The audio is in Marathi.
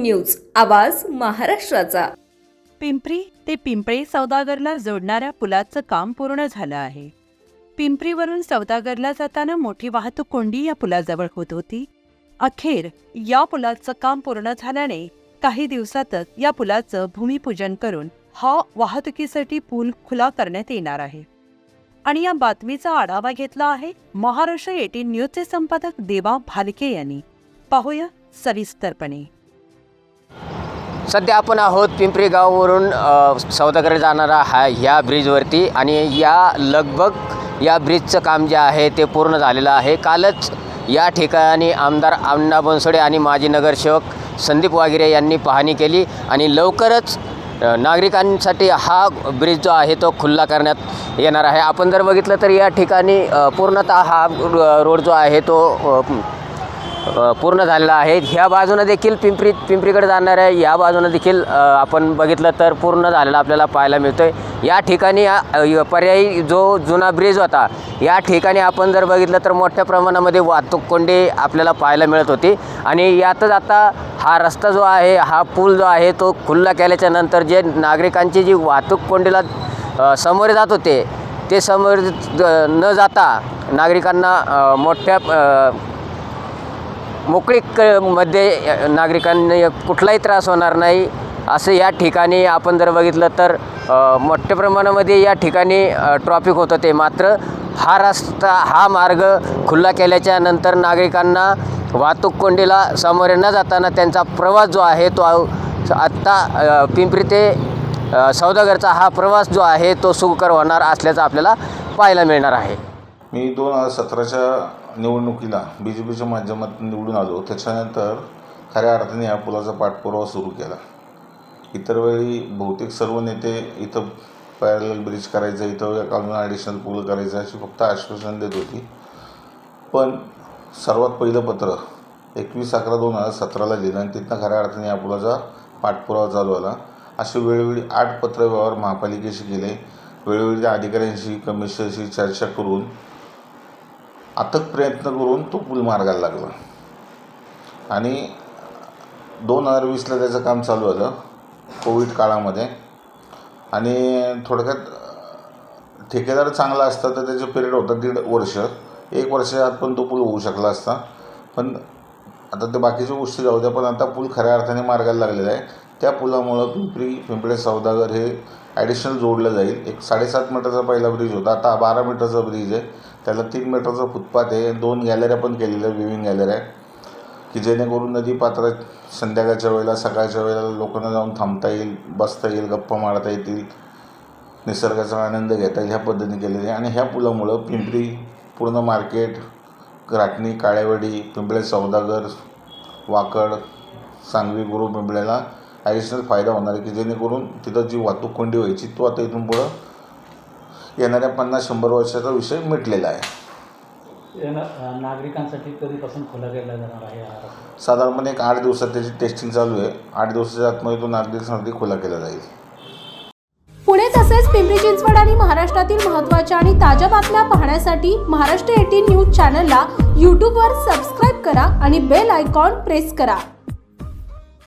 न्यूज आवाज महाराष्ट्राचा. पिंपरी ते पिंपळे सौदागरला जोडणाऱ्या पुलाचं काम पूर्ण झालं आहे. पिंपरीवरून सौदागरला जाताना मोठी वाहतूक कोंडी या पुलाजवळ होत होती. अखेर या पुलाचं काम पूर्ण झाल्याने काही दिवसातच या पुलाचं भूमिपूजन करून हा वाहतुकीसाठी पूल खुला करण्यात येणार आहे. आणि या बातमीचा आढावा घेतला आहे महाराष्ट्र एटीन न्यूजचे संपादक देवा भालके यांनी. पाहूया सविस्तरपणे. सध्या आपण आहोत पिंपरी गाववरून अ, जाणारा हा ह्या ब्रिजवरती आणि या लगभग या ब्रिजचं काम जे आहे ते पूर्ण झालेलं आहे. कालच या ठिकाणी आमदार अण्णा बनसोडे आणि माजी नगरसेवक संदीप वागिरे यांनी पाहणी केली आणि लवकरच नागरिकांसाठी हा ब्रिज जो आहे तो खुल्ला करण्यात येणार आहे. आपण जर बघितलं तर या ठिकाणी पूर्णतः हा रोड जो आहे तो पूर्ण झालेला आहे. ह्या बाजूनं देखील पिंपरी पिंपरीकडे जाणाऱ्या या बाजूनं देखील आपण बघितलं तर पूर्ण झालेला आपल्याला पाहायला मिळतोय. या ठिकाणी पर्यायी जो जुना ब्रिज होता या ठिकाणी आपण जर बघितलं तर मोठ्या प्रमाणामध्ये वाहतूक कोंडी आपल्याला पाहायला मिळत होती. आणि यातच आता हा रस्ता जो आहे हा पूल जो आहे तो खुल्ला केल्याच्यानंतर जे नागरिकांची जी वाहतूक कोंडीला समोर जात होते ते समोर न जाता नागरिकांना मोठ्या मोकळीकमध्ये नागरिकांनी कुठलाही त्रास होणार नाही. असं या ठिकाणी आपण जर बघितलं तर मोठ्या प्रमाणामध्ये या ठिकाणी ट्रॉफिक होतं ते मात्र. हा रस्ता हा मार्ग खुल्ला केल्याच्यानंतर नागरिकांना वाहतूक कोंडीला सामोरे न जाताना त्यांचा प्रवास जो आहे तो आत्ता पिंपरी ते सौदागरचा हा प्रवास जो आहे तो सुखकर होणार असल्याचं आपल्याला पाहायला मिळणार आहे. मी दोन हजार सतराच्या निवडणुकीला बी जे पीच्या माध्यमातून निवडून आलो. त्याच्यानंतर खऱ्या अर्थाने या पुलाचा पाठपुरावा सुरू केला. इतर वेळी बहुतेक सर्व नेते इथं पॅरल ब्रिज करायचं इथं या कालून ॲडिशनल पूल करायचं अशी फक्त आश्वासन देत होती. पण सर्वात पहिलं पत्र एकवीस अकरा दोन हजार सतराला दिलं आणि तिथनं खऱ्या अर्थाने या पुलाचा पाठपुरावा चालू आला. असे वेळोवेळी आठ पत्र व्यवहार महापालिकेशी केले. वेळोवेळी त्या अधिकाऱ्यांशी कमिशनरशी चर्चा करून अथक प्रयत्न करून तो पूल मार्गाला लागला. आणि दोन हजार वीसला त्याचं काम चालू झालं कोविड काळामध्ये. आणि थोडक्यात ठेकेदार चांगला असता तर त्याचं पिरियड होता दीड वर्ष. एक वर्षाच्या आत पण तो पूल होऊ शकला असता. पण आता ते बाकीच्या गोष्टी जाऊ द्या पण आता पूल खऱ्या अर्थाने मार्गाला लागलेला आहे. त्या पुलामुळं पिंपरी पिंपळे सौदागर हे ॲडिशनल जोडलं जाईल. एक साडेसात मीटरचा पहिला ब्रिज होता. आता बारा मीटरचा ब्रिज आहे. त्याला तीन मीटरचा फुटपाथ आहे. दोन गॅलऱ्या पण केलेल्या विविंग गॅलऱ्या की जेणेकरून नदीपात्रात संध्याकाळच्या वेळेला सकाळच्या वेळेला लोकांना जाऊन थांबता येईल बसता येईल गप्पा मारता येतील निसर्गाचा आनंद घेता येईल ह्या पद्धतीने केलेली आहे. आणि ह्या पुलामुळं पिंपरी पूर्ण मार्केट राटणी काळेवाडी पिंपळे सौदागर वाकड सांगवी गुरु पिंपळ्याला ॲडिशनल फायदा होणार आहे. की जेणेकरून तिथं जी वाहतूक कोंडी व्हायची तो आता इथून पुढं येणाऱ्या पन्नास शंभर वर्षाचा विषय मिटलेला आहे. येणार- नागरिकांसाठी कधीपासून खुला केला जाणार आहे हा रस्ता? साधारणपणे एक आठ दिवसात त्याची टेस्टिंग चालू आहे. आठ दिवसाच्या आतमध्ये तो नागरिकांसाठी खुला केला जाईल. पुणे तसेच पिंपरी चिंचवड आणि महाराष्ट्रातील महत्त्वाच्या आणि ताज्या बातम्या पाहण्यासाठी महाराष्ट्र एटीन न्यूज चॅनलला यूट्यूबवर सबस्क्राईब करा आणि बेल आयकॉन प्रेस करा.